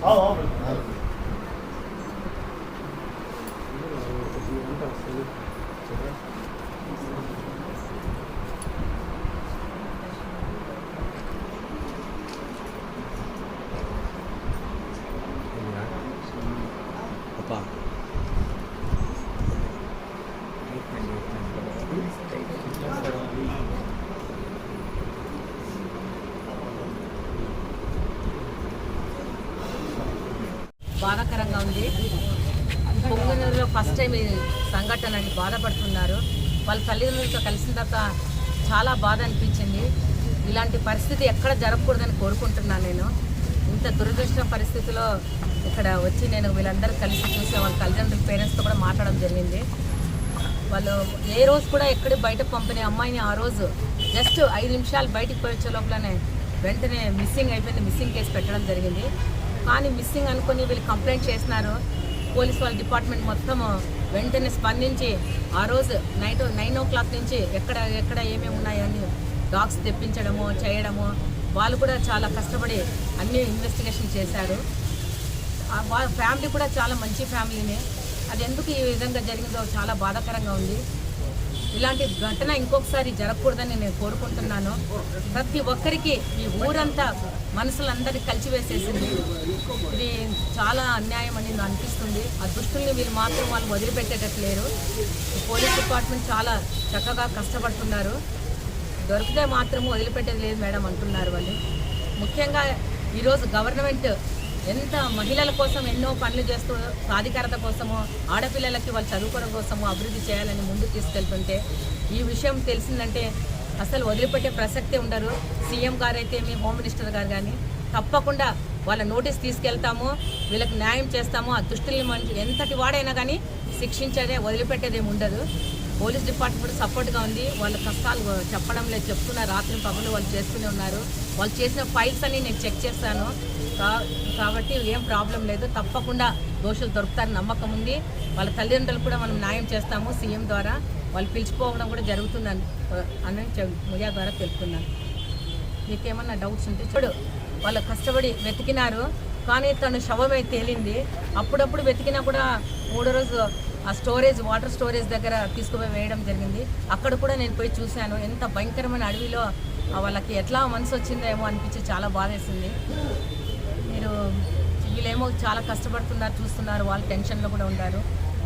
Al al. Thank you. బాధాకరంగా ఉంది. పొంగనూరులో first time ఈ సంఘటన అని బాధపడుతున్నారు. వాళ్ళ తల్లిదండ్రులతో కలిసిన తర్వాత చాలా బాధ అనిపించింది. ఇలాంటి పరిస్థితి ఎక్కడ జరగకూడదని కోరుకుంటున్నాను నేను. ఇంత దురదృష్ట పరిస్థితిలో ఇక్కడ వచ్చి నేను వీళ్ళందరూ కలిసి చూసి వాళ్ళ తల్లిదండ్రుల పేరెంట్స్తో కూడా మాట్లాడడం జరిగింది. వాళ్ళు ఏ రోజు కూడా ఎక్కడ బయట పంపిన అమ్మాయిని ఆ రోజు జస్ట్ ఐదు నిమిషాలు బయటికి పోయి వచ్చే లోపలనే వెంటనే మిస్సింగ్ అయిపోయింది. మిస్సింగ్ కేసు పెట్టడం జరిగింది. కానీ మిస్సింగ్ అనుకుని వీళ్ళు కంప్లైంట్ చేసినారు పోలీస్ వాళ్ళ డిపార్ట్మెంట్ మొత్తం వెంటనే స్పందించి ఆ రోజు నైట్ నైన్ ఓ క్లాక్ నుంచి ఎక్కడ ఎక్కడ ఏమేమి ఉన్నాయని డాగ్స్ తెప్పించడము చేయడము వాళ్ళు కూడా చాలా కష్టపడి అన్ని ఇన్వెస్టిగేషన్ చేశారు. వాళ్ళ ఫ్యామిలీ కూడా చాలా మంచి ఫ్యామిలీనే. అది ఎందుకు ఈ విధంగా జరిగిందో చాలా బాధాకరంగా ఉంది. ఇలాంటి ఘటన ఇంకొకసారి జరగకూడదని నేను కోరుకుంటున్నాను. ప్రతి ఒక్కరికి ఈ ఊరంతా మనసులందరినీ కలిసివేసేసింది ఇది చాలా అన్యాయం అని నాకు అనిపిస్తుంది. ఆ దుష్టుల్ని వీళ్ళు మాత్రం వాళ్ళు వదిలిపెట్టేటట్లేరు. పోలీస్ డిపార్ట్మెంట్ చాలా చక్కగా కష్టపడుతున్నారు. దొరికితే మాత్రం వదిలిపెట్టేది లేదు మేడం అంటున్నారు వాళ్ళు. ముఖ్యంగా ఈరోజు గవర్నమెంట్ ఎంత మహిళల కోసం ఎన్నో పనులు చేస్తూ సాధికారత కోసము ఆడపిల్లలకి వాళ్ళు చదువుకోవడం కోసము అభివృద్ధి చేయాలని ముందు తీసుకెళ్తుంటే ఈ విషయం తెలిసిందంటే అసలు వదిలిపెట్టే ప్రసక్తే ఉండరు సీఎం గారు అయితే మీ హోమ్ మినిస్టర్ గారు కానీ తప్పకుండా వాళ్ళ నోటీస్ తీసుకెళ్తాము వీళ్ళకి న్యాయం చేస్తాము. ఆ దుష్టుల్ని మంచి ఎంతటి వాడైనా కానీ శిక్షించేదే వదిలిపెట్టేదేమి ఉండదు. పోలీస్ డిపార్ట్మెంట్ సపోర్ట్గా ఉంది. వాళ్ళ కష్టాలు చెప్పడం లేదు చెప్తున్న రాత్రి పగలు వాళ్ళు చేస్తూనే ఉన్నారు. వాళ్ళు చేసిన ఫైల్స్ అన్ని నేను చెక్ చేస్తాను కా- కాబట్టి ఏం ప్రాబ్లం లేదు. తప్పకుండా దోషులు దొరుకుతారని నమ్మకం ఉంది. వాళ్ళ తల్లిదండ్రులు కూడా మనం న్యాయం చేస్తాము సీఎం ద్వారా. వాళ్ళు పిలిచిపోవడం కూడా జరుగుతుందని అని చె- మీడియా ద్వారా తెలుపుతున్నాను. మీకేమన్నా డౌట్స్ ఉంటే చూడు వాళ్ళు కష్టపడి వెతికినారు కానీ తను శవమై తేలింది. అప్పుడప్పుడు వెతికినా కూడా మూడో రోజు ఆ స్టోరేజ్ వాటర్ స్టోరేజ్ దగ్గర తీసుకుపోయి వేయడం జరిగింది. అక్కడ కూడా నేను పోయి చూశాను. ఎంత భయంకరమైన అడవిలో వాళ్ళకి ఎట్లా మనసు వచ్చిందో ఏమో అనిపించి చాలా బాధేసింది. మీరు వీళ్ళేమో చాలా కష్టపడుతున్నారు చూస్తున్నారు వాళ్ళు టెన్షన్లో కూడా ఉన్నారు.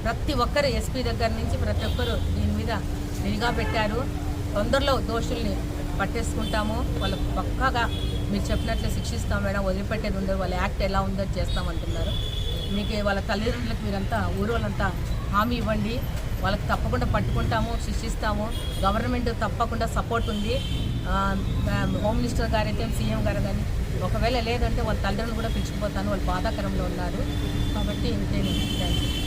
ప్రతి ఒక్కరు ఎస్పీ దగ్గర నుంచి ప్రతి ఒక్కరు దీని మీద నిఘా పెట్టారు. తొందరలో దోషుల్ని పట్టేసుకుంటాము. వాళ్ళు పక్కాగా మీరు చెప్పినట్లు శిక్షిస్తాం మేడం. వదిలిపెట్టేది ఉండదు. వాళ్ళ యాక్ట్ ఎలా ఉందో చేస్తామంటున్నారు మీకు వాళ్ళ తల్లిదండ్రులకు మీరంతా ఊరు వాళ్ళంతా హామీ ఇవ్వండి. వాళ్ళకి తప్పకుండా పట్టుకుంటాము శిక్షిస్తాము. గవర్నమెంట్ తప్పకుండా సపోర్ట్ ఉంది. హోమ్ మినిస్టర్ గారైతే సీఎం గారు కానీ ఒకవేళ లేదంటే వాళ్ళ తల్లిదండ్రులు కూడా పిలుచుకుపోతాను వాళ్ళు బాధాకరంలో ఉన్నారు. కాబట్టి నేను థ్యాంక్ యూ